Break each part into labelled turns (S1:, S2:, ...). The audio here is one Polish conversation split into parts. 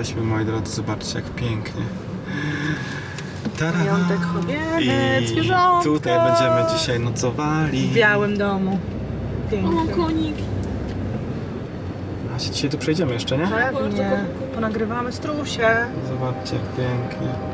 S1: Weźmy moi drodzy, zobaczcie jak pięknie. Tada!
S2: Majątek chowiec,
S1: I tutaj będziemy dzisiaj nocowali.
S2: W białym domu. Pięknie.
S3: konik.
S1: A się dzisiaj tu przejdziemy jeszcze, nie?
S2: Pewnie. Ponagrywamy strusie.
S1: Zobaczcie jak pięknie.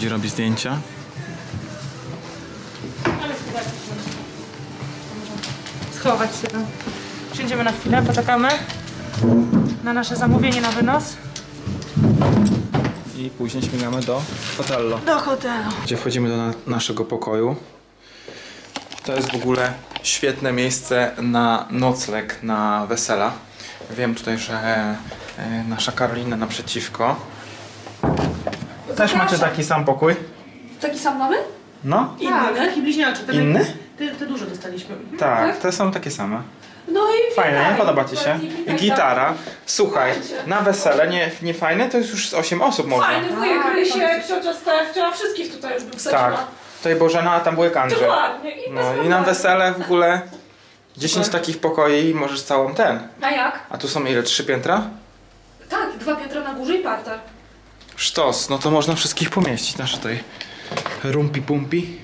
S1: Chodzi, robi zdjęcia.
S2: Schować się tam. Przyjdziemy na chwilę, poczekamy na nasze zamówienie na wynos.
S1: I później śmigamy do hotelu.
S2: Do hotelu.
S1: Gdzie wchodzimy do na naszego pokoju. To jest w ogóle świetne miejsce na nocleg, na wesela. Wiem tutaj, że e, nasza Karolina naprzeciwko. Też macie taki sam pokój?
S3: Taki sam mamy?
S1: No.
S2: Inny, tak, taki bliźniaczy. Ten
S1: Inny?
S2: Ty, ty dużo dostaliśmy.
S1: Tak, te są takie same.
S3: No i
S1: Fajne, nie? Podoba Ci się?
S3: Witaj,
S1: Gitara. Słuchaj, na wesele nie, nie fajne? To jest już z 8 osób można.
S3: Fajny wujek Rysiek, ciocia Stefcia, wszystkich tutaj już bym wsadziła.
S1: Tak. Tutaj Bożena, a tam byłek Andrzej.
S3: Dokładnie. I
S1: No i na wesele w ogóle 10 takich pokoi i możesz całą ten.
S3: A jak?
S1: A tu są ile? Trzy piętra?
S3: Tak, dwa piętra na górze i parter.
S1: Sztos, no to można wszystkich pomieścić. Nasze tutaj rumpi pumpi.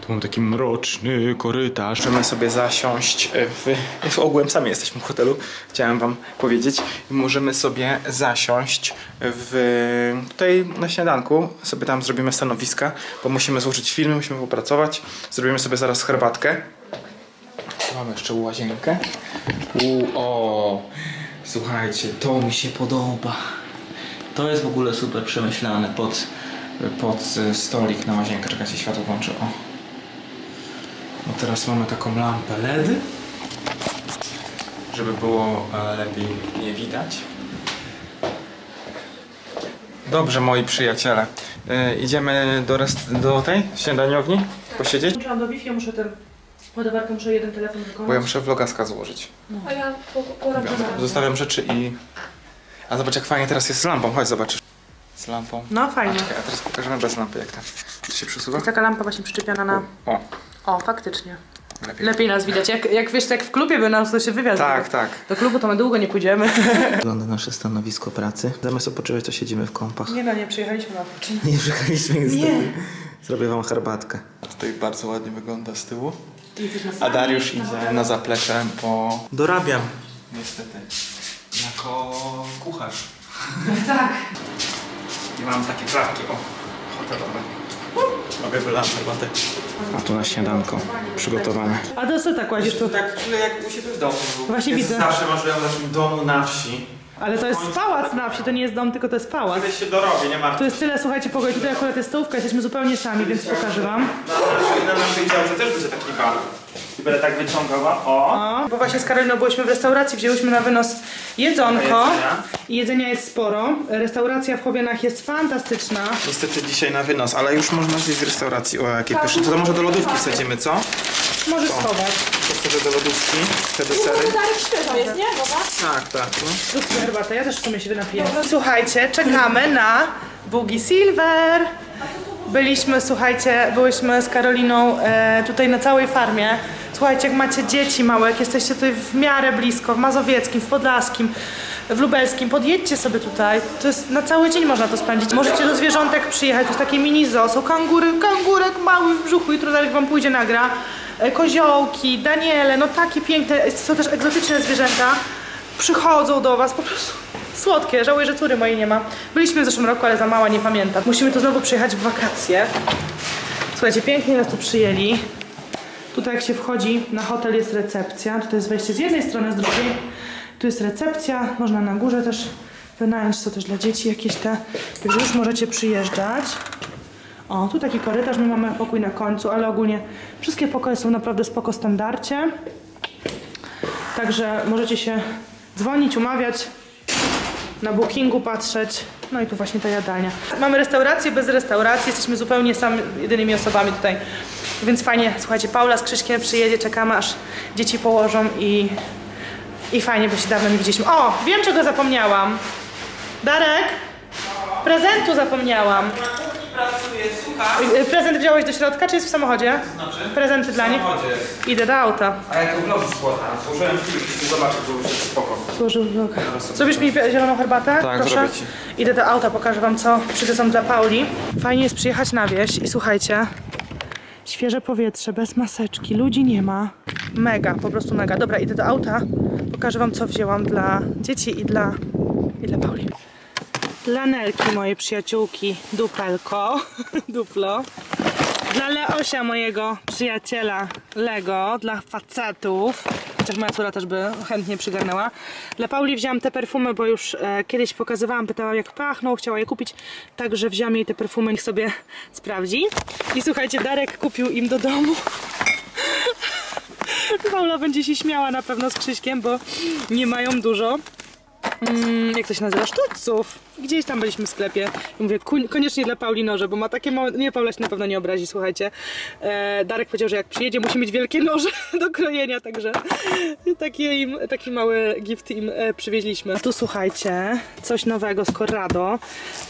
S1: Tu mam taki mroczny korytarz. Możemy sobie zasiąść w... w ogółem sami jesteśmy w hotelu, chciałem wam powiedzieć. Możemy sobie zasiąść w... Tutaj na śniadanku sobie tam zrobimy stanowiska, bo musimy złożyć filmy, musimy popracować. Zrobimy sobie zaraz herbatkę. Mamy jeszcze łazienkę. U, o, słuchajcie, to mi się podoba. To jest w ogóle super przemyślane pod, pod e, stolik na łazienkę. Czekajcie, światło włączę. O. No teraz mamy taką lampę LED, żeby było e, lepiej nie widać. Dobrze, moi przyjaciele. E, idziemy do, rest- do tej śniadaniowni posiedzieć,
S2: Muszę do Wi-Fi, muszę ten ładowarkę, muszę jeden telefon wykonać.
S1: bo ja muszę vlogaska złożyć.
S3: A ja po, po
S1: Zostawiam rzeczy i... A zobacz jak fajnie teraz jest z lampą, chodź zobaczysz. Z lampą.
S2: No fajnie.
S1: Czekaj, a teraz pokażemy bez lampy jak tam. To się przesuwa?
S2: Jest taka lampa właśnie przyczepiona na...
S1: O,
S2: O, faktycznie.
S1: lepiej.
S2: Lepiej nas widać. Jak, jak wiesz, jak w klubie by nas to się wywiad
S1: Tak, tak.
S2: Do klubu to my długo nie pójdziemy.
S1: Wygląda nasze stanowisko pracy. Zamiast odpoczywać, to siedzimy w kąpach.
S2: Nie no, nie przyjechaliśmy na odpoczynek.
S1: Nie przyjechaliśmy niestety.
S2: Nie.
S1: Zrobię wam herbatkę. Tutaj bardzo ładnie wygląda z tyłu. A. Dariusz idzie na zaplecze, bo dorabiam. Niestety. Jako kucharz.
S2: Tak.
S1: I mam takie klapki, o, hotelowe. Mogę wylać herbatę. A tu na śniadanko przygotowane.
S2: A to co tak łazisz tu?
S1: Tak czuję jak u siebie w domu.
S2: Właśnie widzę.
S1: Zawsze marzyłem o takim domu na wsi.
S2: Ale to jest pałac na wsi, to nie jest dom, tylko to jest pałac.
S1: Kiedyś się dorobię, nie martw
S2: Tu jest tyle, słuchajcie, pokoju. Tutaj akurat jest stołówka, jesteśmy zupełnie sami, więc pokażę wam.
S1: Na naszej, na naszej działce też będzie taki bar. I będę tak wyciągał, o.
S2: O, bo właśnie z Karoliną byliśmy w restauracji, wzięłyśmy na wynos jedzonko.
S1: Jedzenia.
S2: I jedzenia jest sporo. Restauracja w Chowienach jest fantastyczna.
S1: Niestety dzisiaj na wynos, ale już można zjeść z restauracji. O, jakie pyszne. To, to może do lodówki wsadzimy, co?
S2: Możesz schować.
S1: Otworzę do lodówki te desery.
S3: Darek świeżo jest, nie? Woda?
S1: Tak, tak. No.
S2: Zróbmy herbatę, ja też w sumie się napiję. Słuchajcie, czekamy na Bugi Silver. Byliśmy, słuchajcie, byłyśmy z Karoliną e, tutaj na całej farmie. Słuchajcie, jak macie dzieci małe, jak jesteście tutaj w miarę blisko, w Mazowieckim, w Podlaskim, w Lubelskim, podjedźcie sobie tutaj. To jest na cały dzień można to spędzić. Możecie do zwierzątek przyjechać, to jest takie mini zoo, są kangury, kangurek mały w brzuchu, jutro Darek wam pójdzie nagra. E, koziołki, daniele, no takie piękne, są też egzotyczne zwierzęta przychodzą do was po prostu słodkie. Żałuję, że córy mojej nie ma. Byliśmy w zeszłym roku, ale za mała, nie pamiętam. Musimy tu znowu przyjechać w wakacje. Słuchajcie, pięknie nas tu przyjęli. Tutaj jak się wchodzi na hotel jest recepcja. Tutaj jest wejście z jednej strony, z drugiej. Tu jest recepcja. Można na górze też wynająć to też dla dzieci jakieś te. Także już możecie przyjeżdżać. O, tu taki korytarz, my mamy pokój na końcu, ale ogólnie wszystkie pokoje są naprawdę spoko standardzie. Także możecie się dzwonić, umawiać, na bookingu patrzeć. No i tu właśnie ta jadalnia. Mamy restaurację bez restauracji, jesteśmy zupełnie sami, jedynymi osobami tutaj. Więc fajnie, słuchajcie, Paula z Krzyśkiem przyjedzie, czekamy aż dzieci położą i, i fajnie, bo się dawno nie widzieliśmy. O, wiem czego zapomniałam. Darek, prezentu zapomniałam. Y, Prezent wziąłeś do środka, czy jest w samochodzie?
S1: Znaczy?
S2: Prezenty dla nich? Idę do auta.
S1: A ja to vlog składam. Złożyłem film, żeby zobaczyć, bo już jest spoko.
S2: Złożył vlog. Zrobisz mi zieloną herbatę?
S1: Tak,
S2: proszę?
S1: zrobię ci.
S2: Idę do auta, pokażę wam co przywiozłam dla Pauli. Fajnie jest przyjechać na wieś i słuchajcie, świeże powietrze, bez maseczki, ludzi nie ma. Mega, po prostu mega. Dobra, idę do auta, pokażę wam co wzięłam dla dzieci i dla, i dla Pauli. Lanelki mojej przyjaciółki, dupelko, duplo. Dla Leosia, mojego przyjaciela Lego, dla facetów, chociaż moja córa też by chętnie przygarnęła. Dla Pauli wzięłam te perfumy, bo już e, kiedyś pokazywałam, pytała jak pachną, chciała je kupić, także wzięłam jej te perfumy, niech sobie sprawdzi. I słuchajcie, Darek kupił im do domu. Paula będzie się śmiała na pewno z Krzyśkiem, bo nie mają dużo mm, jak to się nazywa, sztućców. Gdzieś tam byliśmy w sklepie. I mówię, "Kuń- koniecznie dla Pauli noże, bo ma takie małe, nie, Paula się na pewno nie obrazi, słuchajcie. E, Darek powiedział, że jak przyjedzie, musi mieć wielkie noże do krojenia, także takie im, taki mały gift im e, przywieźliśmy. A tu słuchajcie, coś nowego z Corrado,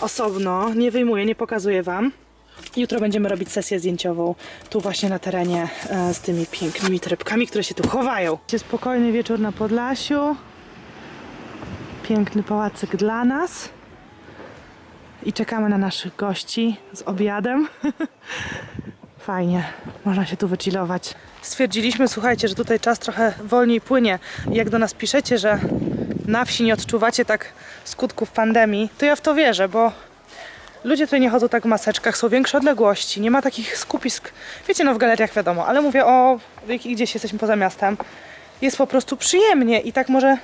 S2: osobno, nie wyjmuję, nie pokazuję wam. Jutro będziemy robić sesję zdjęciową tu właśnie na terenie e, z tymi pięknymi trybkami, które się tu chowają. Spokojny wieczór na Podlasiu piękny pałacyk dla nas. I czekamy na naszych gości z obiadem. Fajnie, można się tu wychillować. Stwierdziliśmy, słuchajcie, że tutaj czas trochę wolniej płynie. Jak do nas piszecie, że na wsi nie odczuwacie tak skutków pandemii, to ja w to wierzę, bo ludzie tutaj nie chodzą tak w maseczkach, są większe odległości, nie ma takich skupisk. Wiecie, no w galeriach wiadomo, ale mówię o gdzieś jesteśmy poza miastem. Jest po prostu przyjemnie i tak może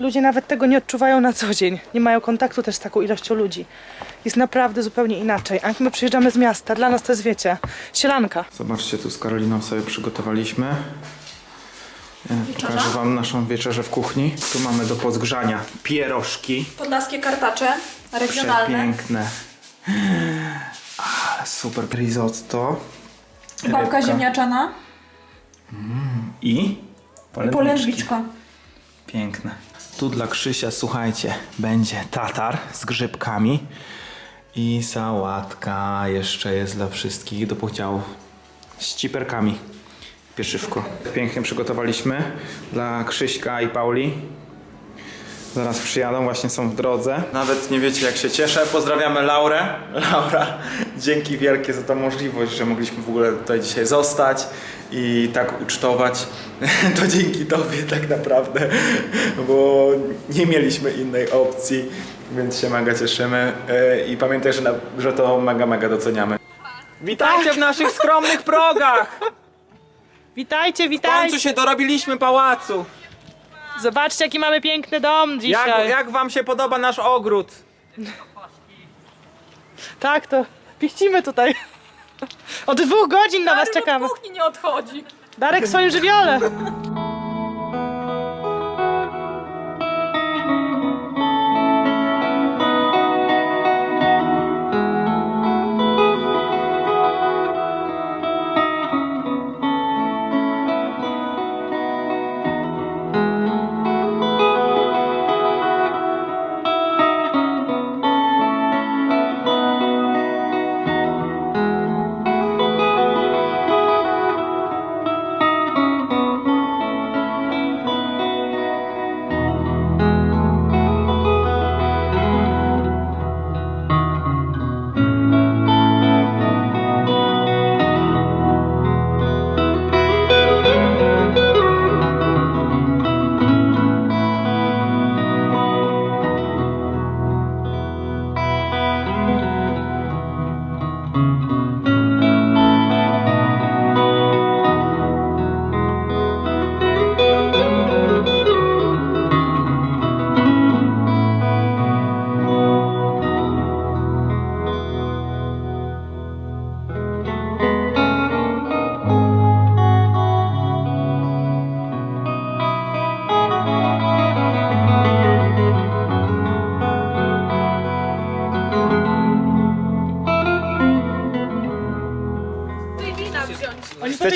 S2: ludzie nawet tego nie odczuwają na co dzień. Nie mają kontaktu też z taką ilością ludzi. Jest naprawdę zupełnie inaczej. A jak my przyjeżdżamy z miasta, dla nas to jest, wiecie, sielanka.
S1: Zobaczcie, tu z Karoliną sobie przygotowaliśmy. E, Pokażę wam naszą wieczerzę w kuchni. Tu mamy do podgrzania pierożki.
S3: Podlaskie kartacze regionalne.
S1: Przepiękne. Ale super risotto.
S3: Babka
S1: Rybka
S3: ziemniaczana.
S1: I polędwiczki.
S3: Polędwiczka.
S1: Piękne. Tu dla Krzysia, słuchajcie, będzie tatar z grzybkami i sałatka jeszcze jest dla wszystkich do podziału z ciperkami. Pieczywko. Pięknie przygotowaliśmy dla Krzyśka i Pauli. Zaraz przyjadą, właśnie są w drodze. Nawet nie wiecie jak się cieszę. Pozdrawiamy Laurę. Laura, dzięki wielkie za tą możliwość, że mogliśmy w ogóle tutaj dzisiaj zostać i tak ucztować. To dzięki Tobie tak naprawdę, bo nie mieliśmy innej opcji, więc się mega cieszymy E, i pamiętaj, że, na, że to mega, mega doceniamy. Witajcie w naszych skromnych progach!
S2: Witajcie,
S1: W
S2: witajcie!
S1: końcu się dorobiliśmy pałacu!
S2: Zobaczcie, jaki mamy piękny dom dzisiaj.
S1: Jak, jak wam się podoba nasz ogród?
S2: Tak, to pichcimy tutaj. Od dwóch godzin na was czekamy.
S3: kuchni nie odchodzi.
S2: Darek w swoim żywiole.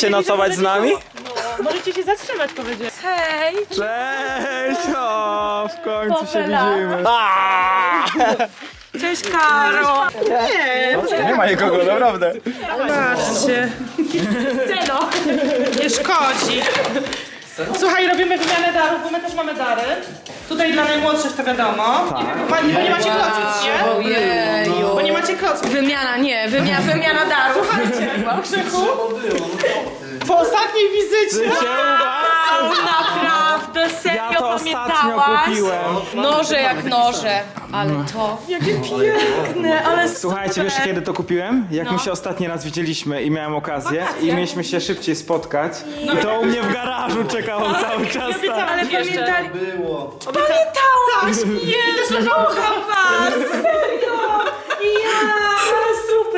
S1: Chcecie nocować z nami?
S2: Możecie się zatrzymać, powiedzieć.
S3: Hej!
S1: Cześć! O, w końcu się
S3: Popela.
S1: widzimy.
S3: Cześć Karo!
S1: Nie ma nikogo, naprawdę.
S2: Patrzcie,
S3: Ceno!
S2: nie szkodzi. Słuchaj, robimy wymianę darów, bo my też mamy dary. Tutaj dla najmłodszych to wiadomo. Ma, bo nie macie klocków, nie?
S3: Ojeju!
S2: Bo nie macie klocków.
S3: Wymiana, nie, wymiana, wymiana darów.
S2: Słuchajcie, Krzychu, po ostatniej wizycie
S3: Wow, naprawdę, serio
S1: Ja to ostatnio
S3: pamiętałaś?
S1: kupiłem.
S3: Noże jak noże, ale to... Jakie piękne, ale
S1: Słuchajcie, wiesz kiedy to kupiłem? Jak my się ostatni raz widzieliśmy i miałem okazję i mieliśmy się szybciej spotkać i to u mnie w garażu czekało cały czas. tak.
S3: Ale pamiętali... Było. Pamiętałaś mnie, że kocham was! Serio!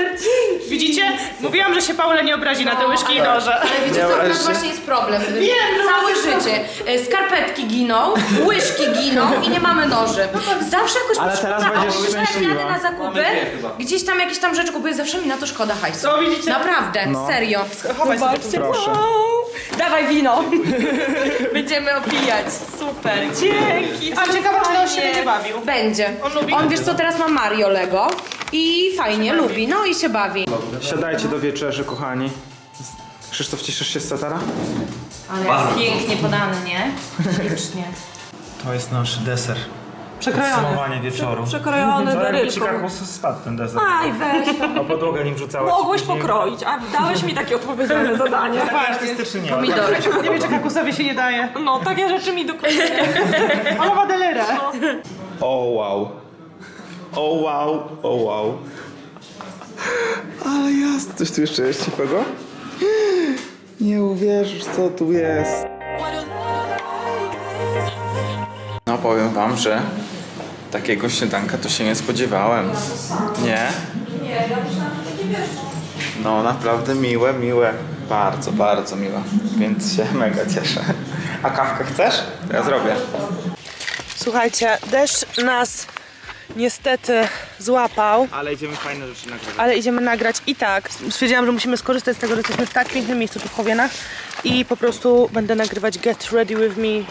S3: Super, dzięki!
S2: Widzicie? Mówiłam, że się Paula nie obrazi na te łyżki i noże.
S4: Ale wiecie co, teraz właśnie jest problem. Całe życie. E, Skarpetki giną, łyżki giną i nie mamy noży. Zawsze jakoś
S1: Ale
S4: mi
S1: teraz
S4: szkoda,
S1: będziesz
S4: a jak
S1: szczęśliwa.
S4: jadę na zakupy, gdzieś tam jakieś tam rzeczy kupuję, zawsze mi na to szkoda hajsu.
S2: Co widzicie?
S4: Naprawdę, serio.
S2: Chowaj sobie.
S1: Proszę.
S3: Dawaj wino! Będziemy opijać. Super, dzięki!
S2: A ciekawa, czy on się będzie bawił.
S4: Będzie.
S2: On lubi?
S4: On wiesz co, teraz ma Mario Lego i fajnie, lubi, no i się bawi.
S1: Siadajcie do wieczerzy, kochani. Krzysztof, cieszysz się z Satara?
S4: Ale jest pięknie podany, nie? Ślicznie.
S1: To jest nasz deser.
S2: Przekrojony.
S1: Podsumowanie wieczoru.
S3: Przekrojony deryczką.
S1: spadł ten deser.
S3: Aj, weź.
S1: A podłogę nim rzucałeś.
S3: Mogłeś pokroić, a dałeś mi takie odpowiedzialne zadanie.
S1: Artystycznie nie.
S4: Pomidory.
S2: Nie wiem, czy kakusowi się nie daje.
S3: No, takie rzeczy mi do
S2: Ona ma delerę.
S1: O wow. O wow, o wow. Ale jasne. Coś tu jeszcze jest ciepłego? Nie uwierzysz, co tu jest. No powiem wam, że takiego śniadanka to się nie spodziewałem. Nie? No naprawdę miłe, miłe. Bardzo, bardzo miłe. Więc się mega cieszę. A kawkę chcesz? To ja zrobię.
S2: Słuchajcie, deszcz nas niestety złapał.
S1: Ale idziemy fajne rzeczy nagrywać.
S2: ale idziemy nagrać i tak. Stwierdziłam, że musimy skorzystać z tego, że jesteśmy w tak pięknym miejscu tu w Chowienach i po prostu będę nagrywać Get Ready With Me.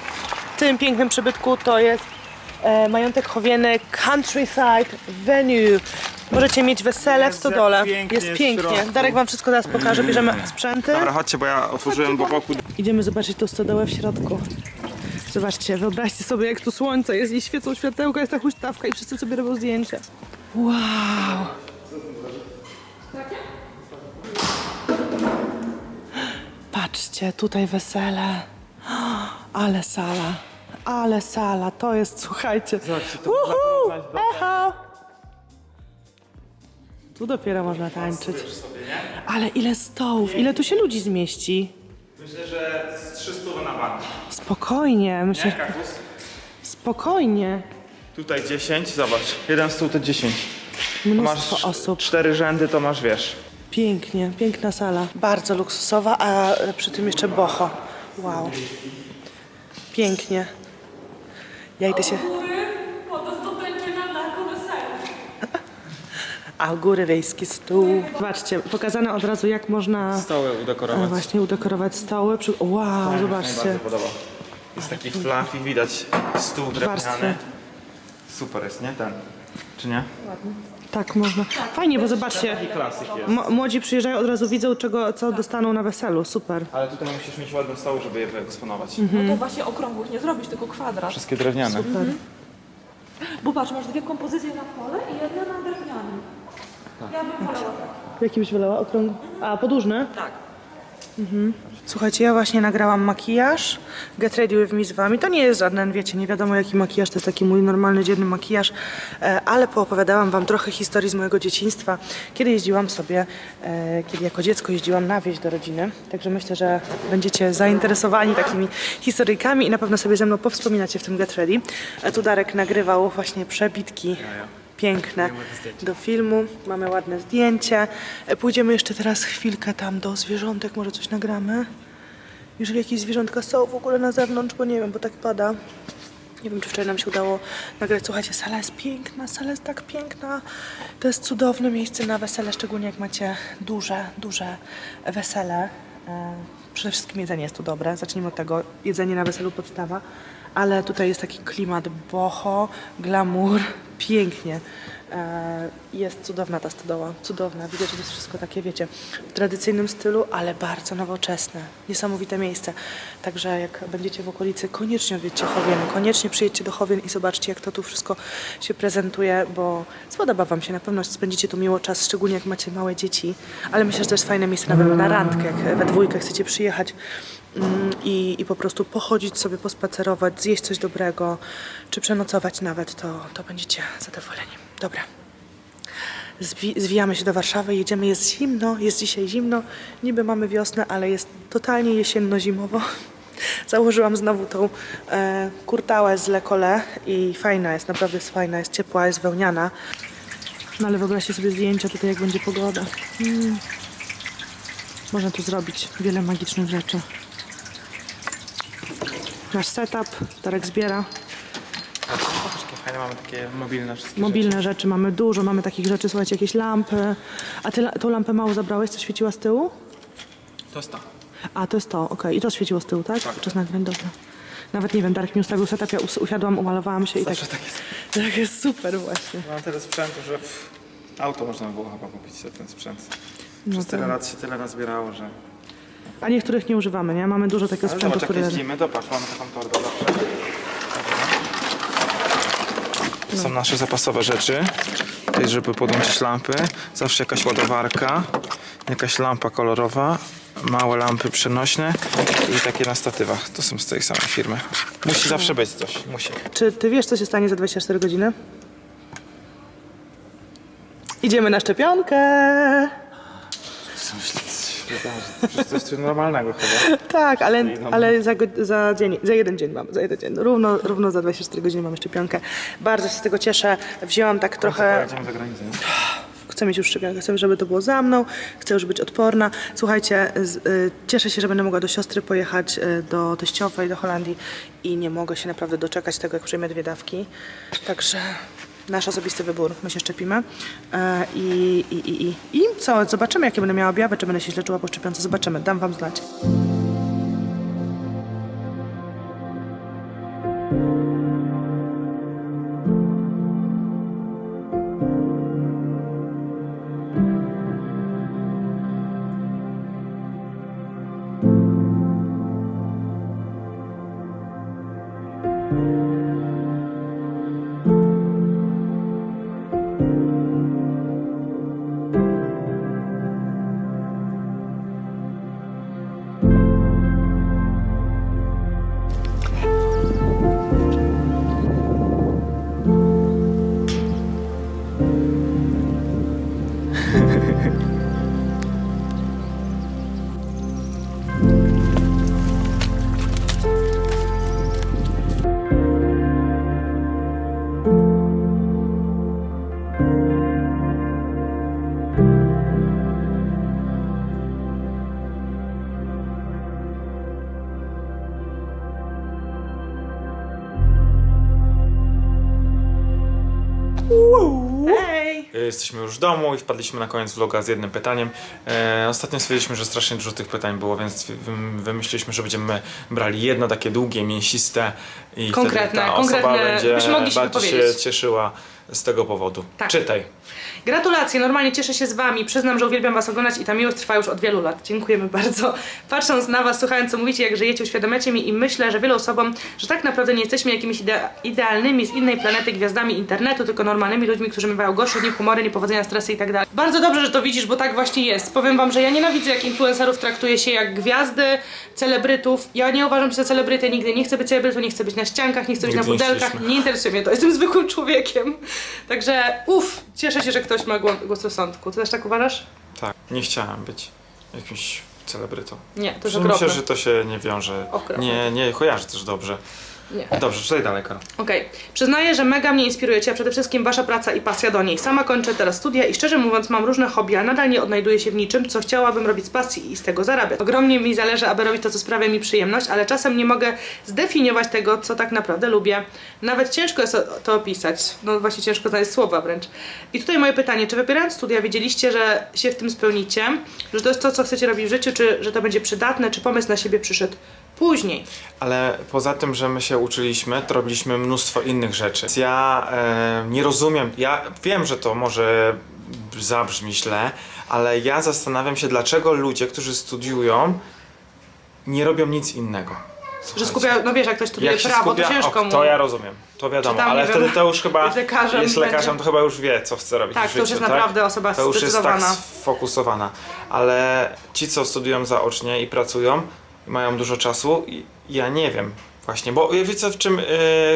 S2: W tym pięknym przybytku to jest e, majątek Chowieny Countryside Venue. Możecie mieć wesele w stodole.
S1: pięknie
S2: Jest pięknie.
S1: środku.
S2: Darek wam wszystko teraz pokaże. Bierzemy sprzęty.
S1: Dobra, chodźcie, bo ja otworzyłem po boku.
S2: Idziemy zobaczyć tą stodołę w środku. Zobaczcie, wyobraźcie sobie, jak tu słońce jest i świecą światełka, jest ta huśtawka i wszyscy sobie robią zdjęcia. Wow! Patrzcie, tutaj wesele. Ale sala, ale sala, to jest, słuchajcie. Uhu, echo! Tu dopiero można tańczyć. Ale ile stołów, ile tu się ludzi zmieści?
S1: Myślę, że z 300 na bank.
S2: Spokojnie, myślę,
S1: Kakus?
S2: spokojnie.
S1: Tutaj 10, zobacz. Jeden stół to 10. To
S2: Mnóstwo
S1: masz
S2: osób.
S1: cztery rzędy, to masz, wiesz.
S2: Pięknie, piękna sala. Bardzo luksusowa, a przy tym jeszcze boho. Wow. Pięknie. Ja idę się... A u góry rejski stół. Zobaczcie, pokazane od razu jak można
S1: Stoły udekorować.
S2: właśnie udekorować stoły. Przy... Wow,
S1: Mi się
S2: zobaczcie.
S1: bardzo podoba. Jest taki fluffy, widać stół drewniany. Super jest, nie? Ten. Czy nie?
S2: Tak można. Fajnie, bo zobaczcie,
S1: Taki klasyk jest.
S2: m- młodzi przyjeżdżają, od razu widzą czego, co dostaną na weselu. Super.
S1: Ale tutaj musisz mieć ładny stoł, żeby je wyeksponować.
S3: No to właśnie okrągłych nie zrobisz, tylko kwadrat.
S1: Wszystkie drewniane.
S3: Bo patrz, masz dwie kompozycje na pole i jedna na drewnianym. Ja bym wolała tak.
S2: Jaki byś wylała? Okrąg... A, podłużny?
S3: Tak.
S2: Słuchajcie, ja właśnie nagrałam makijaż Get Ready With Me z wami. To nie jest żaden, wiecie, nie wiadomo jaki makijaż, to jest taki mój normalny, dzienny makijaż, e, ale poopowiadałam wam trochę historii z mojego dzieciństwa, kiedy jeździłam sobie, e, kiedy jako dziecko jeździłam na wieś do rodziny, także myślę, że będziecie zainteresowani takimi historyjkami i na pewno sobie ze mną powspominacie w tym Get Ready. E, Tu Darek nagrywał właśnie przebitki piękne do filmu. Mamy ładne zdjęcie. Pójdziemy jeszcze teraz chwilkę tam do zwierzątek, może coś nagramy. Jeżeli jakieś zwierzątka są w ogóle na zewnątrz, bo nie wiem, bo tak pada. Nie wiem, czy wczoraj nam się udało nagrać. Słuchajcie, sala jest piękna, sala jest tak piękna. To jest cudowne miejsce na wesele, szczególnie jak macie duże, duże wesele. E, przede wszystkim jedzenie jest tu dobre. Zacznijmy od tego. Jedzenie na weselu podstawa. Ale tutaj jest taki klimat boho, glamour, pięknie. E, jest cudowna ta stodoła, cudowna. Widać, że to jest wszystko takie, wiecie, w tradycyjnym stylu, ale bardzo nowoczesne. Niesamowite miejsce. Także jak będziecie w okolicy, koniecznie odwiedźcie Chowien, koniecznie przyjedźcie do Chowien i zobaczcie, jak to tu wszystko się prezentuje, bo spodoba Wam się. Na pewno spędzicie tu miło czas, szczególnie jak macie małe dzieci. Ale myślę, że to jest fajne miejsce nawet na randkę, jak we dwójkę chcecie przyjechać mm, i, i po prostu pochodzić sobie, pospacerować, zjeść coś dobrego, czy przenocować nawet, to, to będziecie zadowoleni. Dobra. Zwi- zwijamy się do Warszawy, jedziemy, jest zimno, jest dzisiaj zimno, niby mamy wiosnę, ale jest totalnie jesienno-zimowo. Założyłam znowu tą e, kurtałę z Le Collet i fajna jest, naprawdę jest fajna, jest ciepła, jest wełniana. No ale wyobraźcie sobie zdjęcia tutaj, jak będzie pogoda. Mm. Można tu zrobić wiele magicznych rzeczy. Nasz setup, Darek zbiera.
S1: Fajne, mamy takie mobilne wszystkie
S2: Mobilne rzeczy. mamy dużo, mamy takich rzeczy, słuchajcie, jakieś lampy. A ty la- tą lampę mało zabrałeś, co świeciła z tyłu?
S1: rzeczy. To jest to.
S2: A, to jest to, okej. I to świeciło z tyłu, tak? Czas nagrań, dobra. Nawet nie wiem, Darek mi ustawił setup, ja us- usiadłam, umalowałam się i tak...
S1: tak jest.
S2: Tak jest super właśnie.
S1: Mam tyle sprzętu, że pff, auto można by było chyba kupić sobie ten sprzęt.
S2: No
S1: Przez tyle
S2: tak.
S1: lat się tyle nazbierało, że...
S2: A niektórych nie używamy, nie? Mamy dużo takiego
S1: Ale
S2: sprzętu,
S1: zobacz, jak
S2: który...
S1: jeździmy, to patrz, mamy taką torbę zawsze. To są nasze zapasowe rzeczy. Tutaj, żeby podłączyć lampy. Zawsze jakaś ładowarka, jakaś lampa kolorowa, małe lampy przenośne i takie na statywach. To są z tej samej firmy. Musi zawsze być coś, musi.
S2: Czy ty wiesz, co się stanie za 24 godziny? Idziemy na szczepionkę!
S1: Przecież to jest coś normalnego chyba.
S2: Tak, ale, ale za, go- za, dzień, za jeden dzień mamy, za jeden dzień. Równo, równo za 24 godziny mamy szczepionkę. Bardzo się z tego cieszę. Wzięłam tak trochę...
S1: Pojedziemy za granicę. nie?
S2: Chcę mieć już szczepionkę, chcę, żeby to było za mną, chcę już być odporna. Słuchajcie, z, y, cieszę się, że będę mogła do siostry pojechać y, do teściowej, do Holandii i nie mogę się naprawdę doczekać tego, jak przyjmę dwie dawki. Także nasz osobisty wybór, my się szczepimy. E, I, i, i, i, I co, zobaczymy, jakie będę miała objawy, czy będę się źle czuła po szczepionce, zobaczymy, dam wam znać.
S1: Jesteśmy już w domu i wpadliśmy na koniec vloga z jednym pytaniem. E, ostatnio stwierdziliśmy, że strasznie dużo tych pytań było, więc wym- wymyśliliśmy, że będziemy brali jedno takie długie, mięsiste i
S2: Konkretne,
S1: wtedy ta osoba
S2: konkretne,
S1: będzie
S2: mogli się
S1: bardziej się cieszyła z tego powodu.
S2: Tak.
S1: Czytaj.
S2: Gratulacje, normalnie cieszę się z Wami. Przyznam, że uwielbiam Was oglądać i ta miłość trwa już od wielu lat. Dziękujemy bardzo. Patrząc na Was, słuchając co mówicie, jak żyjecie, uświadamiacie mi i myślę, że wielu osobom, że tak naprawdę nie jesteśmy jakimiś ide idealnymi z innej planety gwiazdami internetu, tylko normalnymi ludźmi, którzy mają gorsze dni, humory, niepowodzenia, stresy i tak dalej. Bardzo dobrze, że to widzisz, bo tak właśnie jest. Powiem Wam, że ja nienawidzę, jak influencerów traktuje się jak gwiazdy, celebrytów. Ja nie uważam się za celebrytę nigdy. Nie chcę być celebrytą, nie chcę być na ściankach, nie chcę być
S1: Nigdy
S2: na
S1: nie
S2: budelkach.
S1: chcieliśmy.
S2: Nie interesuje mnie to. Jestem zwykłym człowiekiem. Także uff, cieszę się, że ktoś ma głos głos rozsądku. Ty też tak uważasz?
S1: Tak, nie chciałem być jakimś celebrytą.
S2: Nie, to jest
S1: Myślę,
S2: okropne.
S1: że to się nie wiąże,
S2: Okropne.
S1: nie, nie kojarzy też dobrze
S2: Nie.
S1: Dobrze, czytaj dalej, Karol.
S2: Okej. Przyznaję, że mega mnie inspirujecie, a przede wszystkim wasza praca i pasja do niej. Sama kończę teraz studia i szczerze mówiąc mam różne hobby, a nadal nie odnajduję się w niczym, co chciałabym robić z pasji i z tego zarabiać. Ogromnie mi zależy, aby robić to, co sprawia mi przyjemność, ale czasem nie mogę zdefiniować tego, co tak naprawdę lubię. Nawet ciężko jest o- to opisać. No właśnie ciężko znaleźć słowa wręcz. I tutaj moje pytanie, czy wybierając studia wiedzieliście, że się w tym spełnicie, że to jest to, co chcecie robić w życiu, czy że to będzie przydatne, czy pomysł na siebie przyszedł później?
S1: Ale poza tym, że my się uczyliśmy, to robiliśmy mnóstwo innych rzeczy. Ja e, nie rozumiem, ja wiem, że to może zabrzmi źle, ale ja zastanawiam się, dlaczego ludzie, którzy studiują, nie robią nic innego.
S2: Że
S1: Słuchajcie.
S2: skupia, no wiesz, jak ktoś studiuje
S1: Jak
S2: prawo,
S1: skupia,
S2: to ciężko
S1: o,
S2: mu.
S1: to ja rozumiem, to wiadomo, ale wtedy to już chyba
S2: jest lekarzem,
S1: jest lekarzem,
S2: będzie-
S1: to chyba już wie, co chce robić
S2: Tak,
S1: w
S2: to już jest naprawdę osoba
S1: To już jest tak sfokusowana. Ale ci, co studiują zaocznie i pracują, mają dużo czasu, i ja nie wiem. Właśnie, bo wiecie w czym y,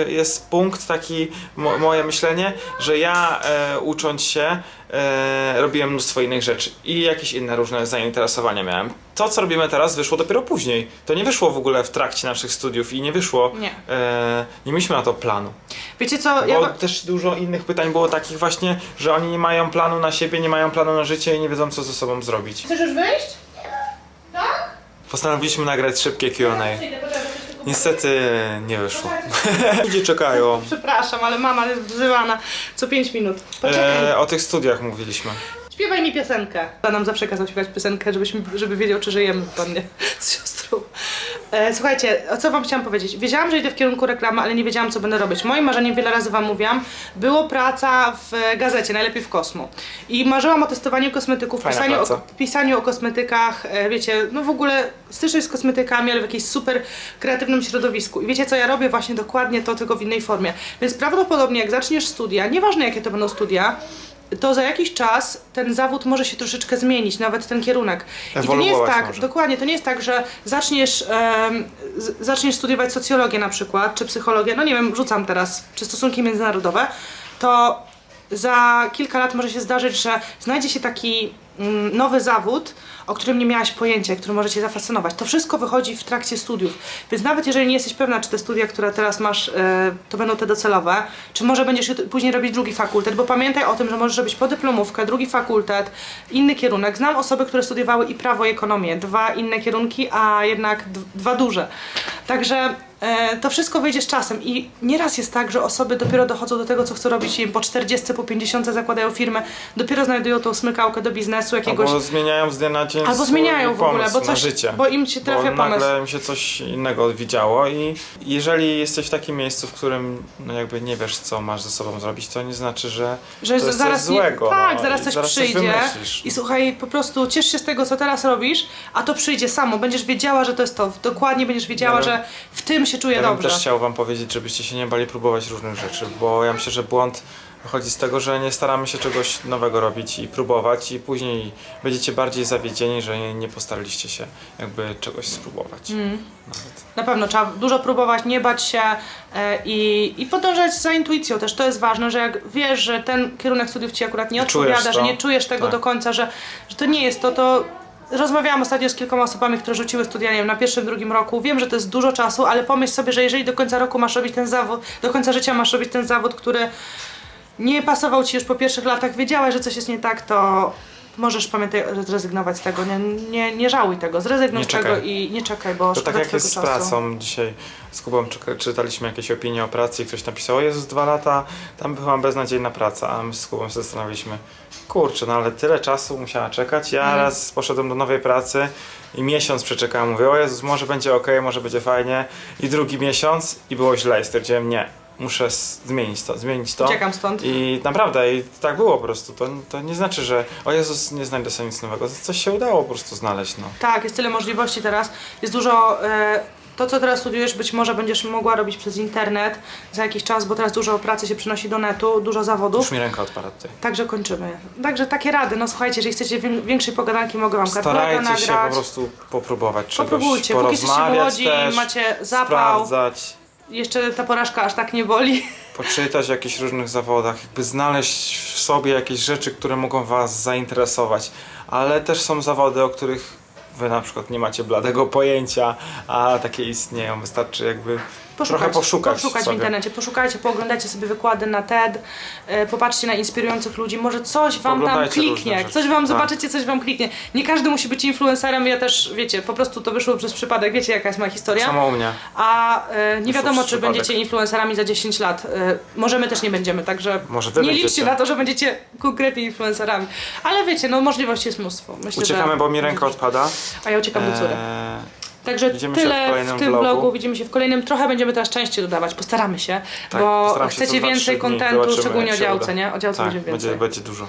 S1: jest punkt taki, mo, moje myślenie, że ja e, ucząc się e, robiłem mnóstwo innych rzeczy i jakieś inne różne zainteresowania miałem. To, co robimy teraz, wyszło dopiero później. To nie wyszło w ogóle w trakcie naszych studiów i nie wyszło,
S2: Nie.
S1: e, nie mieliśmy na to planu.
S2: Wiecie co, ja...
S1: Bo
S2: wa-
S1: też dużo innych pytań było takich właśnie, że oni nie mają planu na siebie, nie mają planu na życie i nie wiedzą, co ze sobą zrobić.
S2: Chcesz już wyjść?
S1: Postanowiliśmy nagrać szybkie Q&A. Niestety nie wyszło. Ludzie czekają.
S2: Przepraszam, ale mama jest wzywana co 5 minut. Poczekaj,
S1: E, o tych studiach mówiliśmy.
S2: śpiewaj mi piosenkę. Pan nam zawsze kazał śpiewać piosenkę, żebyśmy, żeby wiedział, czy żyjemy pan nie z siostrą. E, słuchajcie, o co wam chciałam powiedzieć? Wiedziałam, że idę w kierunku reklamy, ale nie wiedziałam, co będę robić. Moim marzeniem, wiele razy wam mówiłam, było praca w gazecie, najlepiej w Kosmo. I marzyłam o testowaniu kosmetyków,
S1: Fajna
S2: pisaniu o, pisaniu o kosmetykach, e, wiecie, no w ogóle styczność z kosmetykami, ale w jakimś super kreatywnym środowisku. I wiecie co, ja robię właśnie dokładnie to, tylko w innej formie. Więc prawdopodobnie jak zaczniesz studia, nieważne jakie to będą studia, to za jakiś czas ten zawód może się troszeczkę zmienić, nawet ten kierunek. I to nie jest
S1: Ewoluować
S2: tak,
S1: może.
S2: dokładnie, to nie jest tak, że zaczniesz, em, z, zaczniesz studiować socjologię na przykład, czy psychologię, no nie wiem, rzucam teraz, czy stosunki międzynarodowe, to za kilka lat może się zdarzyć, że znajdzie się taki nowy zawód, o którym nie miałaś pojęcia, który może Cię zafascynować. To wszystko wychodzi w trakcie studiów. Więc nawet jeżeli nie jesteś pewna, czy te studia, które teraz masz, e, to będą te docelowe, czy może będziesz później robić drugi fakultet, bo pamiętaj o tym, że możesz robić podyplomówkę, drugi fakultet, inny kierunek. Znam osoby, które studiowały i prawo, i ekonomię. Dwa inne kierunki, a jednak dwa duże. Także to wszystko wyjdzie z czasem i nieraz jest tak, że osoby dopiero dochodzą do tego, co chcą robić i po 40, po 50 zakładają firmę, dopiero znajdują tą smykałkę do biznesu jakiegoś...
S1: Albo zmieniają z dnia na dzień
S2: Albo zmieniają w ogóle, bo coś-
S1: życie.
S2: bo im się trafia
S1: bo
S2: pomysł.
S1: nagle im się coś innego widziało i jeżeli jesteś w takim miejscu, w którym no jakby nie wiesz, co masz ze sobą zrobić, to nie znaczy, że,
S2: że
S1: to jest
S2: zaraz
S1: coś złego.
S2: tak,
S1: no,
S2: zaraz coś
S1: zaraz
S2: przyjdzie
S1: wymyślisz.
S2: i słuchaj, po prostu ciesz się z tego, co teraz robisz, a to przyjdzie samo. Będziesz wiedziała, że to jest to. Dokładnie będziesz wiedziała,
S1: bym-
S2: że w tym się czuję
S1: Ja bym
S2: dobrze.
S1: też chciał wam powiedzieć, żebyście się nie bali próbować różnych rzeczy, bo ja myślę, że błąd wychodzi z tego, że nie staramy się czegoś nowego robić i próbować i później będziecie bardziej zawiedzieni, że nie, nie postaraliście się jakby czegoś spróbować.
S2: Mm.
S1: Nawet.
S2: Na pewno trzeba dużo próbować, nie bać się e, i, i podążać za intuicją też. To jest ważne, że jak wiesz, że ten kierunek studiów ci akurat nie
S1: Czujesz
S2: odpowiada,
S1: to.
S2: że nie czujesz tego
S1: Tak.
S2: do końca, że, że to nie jest to, to Rozmawiałam ostatnio z kilkoma osobami, które rzuciły studia na pierwszym, drugim roku. Wiem, że to jest dużo czasu, ale pomyśl sobie, że jeżeli do końca roku masz robić ten zawód, do końca życia masz robić ten zawód, który nie pasował ci już po pierwszych latach, wiedziałeś, że coś jest nie tak, to możesz pamiętaj zrezygnować z tego. Nie, nie, nie żałuj tego, zrezygnuj z tego i nie czekaj, bo
S1: To tak jak jest z
S2: czasu.
S1: pracą. Dzisiaj z Kubą czytaliśmy jakieś opinie o pracy i ktoś napisał, o Jezus, dwa lata, tam była beznadziejna praca, a my z Kubą się zastanawialiśmy, kurczę, no ale tyle czasu musiała czekać. Ja
S2: Mhm.
S1: raz poszedłem do nowej pracy i miesiąc przeczekałem, mówię, o Jezus, może będzie ok, może będzie fajnie. I drugi miesiąc i było źle i stwierdziłem, nie, muszę zmienić to, zmienić to.
S2: Uciekam stąd.
S1: I naprawdę, i tak było po prostu. To, to nie znaczy, że o Jezus, nie znajdę sobie nic nowego. Coś się udało po prostu znaleźć, no.
S2: Tak, jest tyle możliwości teraz. Jest dużo. E, to, co teraz studiujesz, być może będziesz mogła robić przez internet za jakiś czas, bo teraz dużo pracy się przynosi do netu, dużo zawodów.
S1: Już mi ręka odpada tutaj.
S2: Także kończymy. Także takie rady. No słuchajcie, jeżeli chcecie wię- większej pogadanki, mogę wam kartkę
S1: Starajcie się po prostu popróbować czegoś,
S2: Popróbujcie, póki jesteście
S1: porozmawiać
S2: młodzi,
S1: też,
S2: macie zapał.
S1: sprawdzać,
S2: Jeszcze ta porażka aż tak nie boli.
S1: poczytać o jakichś różnych zawodach, jakby znaleźć w sobie jakieś rzeczy, które mogą was zainteresować. Ale też są zawody, o których wy na przykład nie macie bladego pojęcia, a takie istnieją. Wystarczy jakby Trochę poszukać
S2: poszukać w
S1: sobie.
S2: internecie, poszukajcie, pooglądajcie sobie wykłady na TED, e, popatrzcie na inspirujących ludzi, może coś wam tam
S1: różne
S2: kliknie,
S1: rzeczy.
S2: coś wam
S1: Tak.
S2: zobaczycie, coś wam kliknie. Nie każdy musi być influencerem, ja też, wiecie, po prostu to wyszło przez przypadek, wiecie jaka jest moja historia.
S1: Samo u mnie.
S2: A e, nie wiadomo, czy
S1: przypadek.
S2: będziecie influencerami za 10 lat. E, może my też nie będziemy, także
S1: Może wy
S2: nie
S1: będziecie.
S2: liczcie na to, że będziecie konkretnie influencerami. Ale wiecie, no możliwości jest mnóstwo. Myślę,
S1: Uciekamy,
S2: że...
S1: bo mi ręka odpada.
S2: A ja uciekam do córy.
S1: Eee,
S2: Także
S1: Widzimy się w
S2: tyle w, tym
S1: vlogu.
S2: vlogu. Widzimy się w kolejnym. Trochę będziemy teraz częściej dodawać. Postaramy się,
S1: Tak,
S2: bo
S1: postaram się co
S2: chcecie
S1: dwa,
S2: więcej
S1: dni.
S2: kontentu,
S1: Zobaczymy,
S2: szczególnie o
S1: się
S2: działce,
S1: uda.
S2: nie? O działce
S1: tak,
S2: będzie więcej.
S1: będzie, będzie dużo.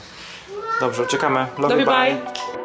S1: Dobrze, uciekamy. Love you,
S2: bye.